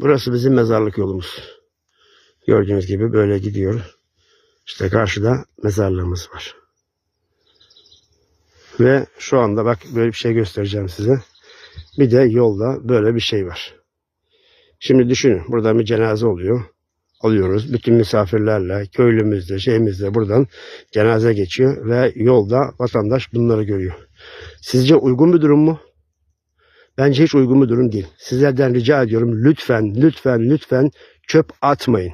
Burası bizim mezarlık yolumuz. Gördüğünüz gibi böyle gidiyor. İşte karşıda mezarlığımız var. Ve şu anda bak böyle bir şey göstereceğim size. Bir de yolda böyle bir şey var. Şimdi düşünün burada bir cenaze oluyor. Alıyoruz. Bütün misafirlerle, köylümüzle, şeyimizle buradan cenaze geçiyor ve yolda vatandaş bunları görüyor. Sizce uygun bir durum mu? Bence hiç uygun bir durum değil. Sizlerden rica ediyorum lütfen, lütfen, lütfen çöp atmayın.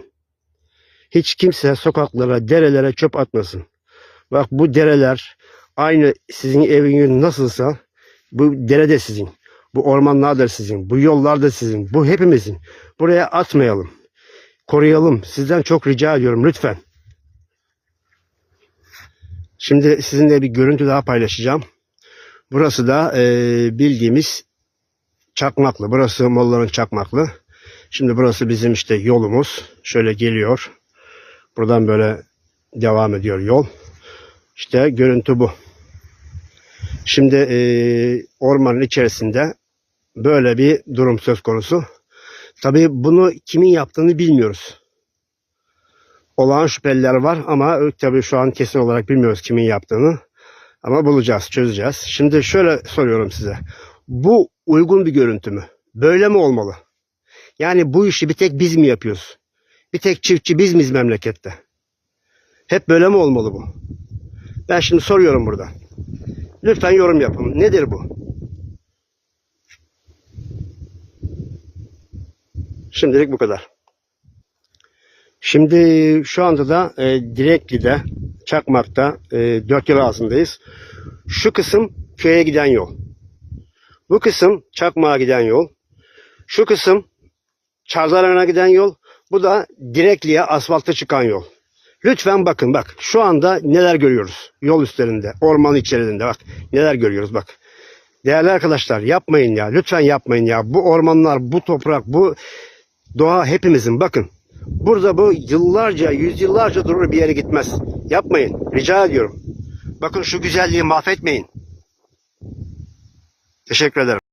Hiç kimse sokaklara, derelere çöp atmasın. Bak bu dereler aynı sizin eviniz nasılsa bu dere de sizin. Bu ormanlar da sizin. Bu yollar da sizin. Bu hepimizin. Buraya atmayalım. Koruyalım. Sizden çok rica ediyorum lütfen. Şimdi sizinle bir görüntü daha paylaşacağım. Burası da eee, bildiğimiz Çakmaklı. Burası Mollaların Çakmaklı. Şimdi burası bizim işte yolumuz. Şöyle geliyor. Buradan böyle devam ediyor yol. İşte görüntü bu. Şimdi eee, ormanın içerisinde böyle bir durum söz konusu. Tabii bunu kimin yaptığını bilmiyoruz. Olağan şüpheliler var ama tabii şu an kesin olarak bilmiyoruz kimin yaptığını. Ama bulacağız, çözeceğiz. Şimdi şöyle soruyorum size. Bu uygun bir görüntü mü? Böyle mi olmalı? Yani bu işi bir tek biz mi yapıyoruz? Bir tek çiftçi biz miyiz memlekette? Hep böyle mi olmalı bu? Ben şimdi soruyorum burada. Lütfen yorum yapın. Nedir bu? Şimdilik bu kadar. Şimdi şu anda da e, Direkli'de, Çakmak'ta e, 4 yıl ağzındayız. Şu kısım köye giden yol. Bu kısım Çakmak'a giden yol. Şu kısım Çardaran'a giden yol. Bu da Direkli'ye asfalta çıkan yol. Lütfen bakın bak şu anda neler görüyoruz yol üstlerinde, orman içerisinde bak neler görüyoruz bak. Değerli arkadaşlar yapmayın ya lütfen yapmayın ya bu ormanlar, bu toprak, bu doğa hepimizin bakın. Burada bu yıllarca, yüzyıllarca durur bir yere gitmez. Yapmayın. Rica ediyorum. Bakın şu güzelliği mahvetmeyin. Teşekkür ederim.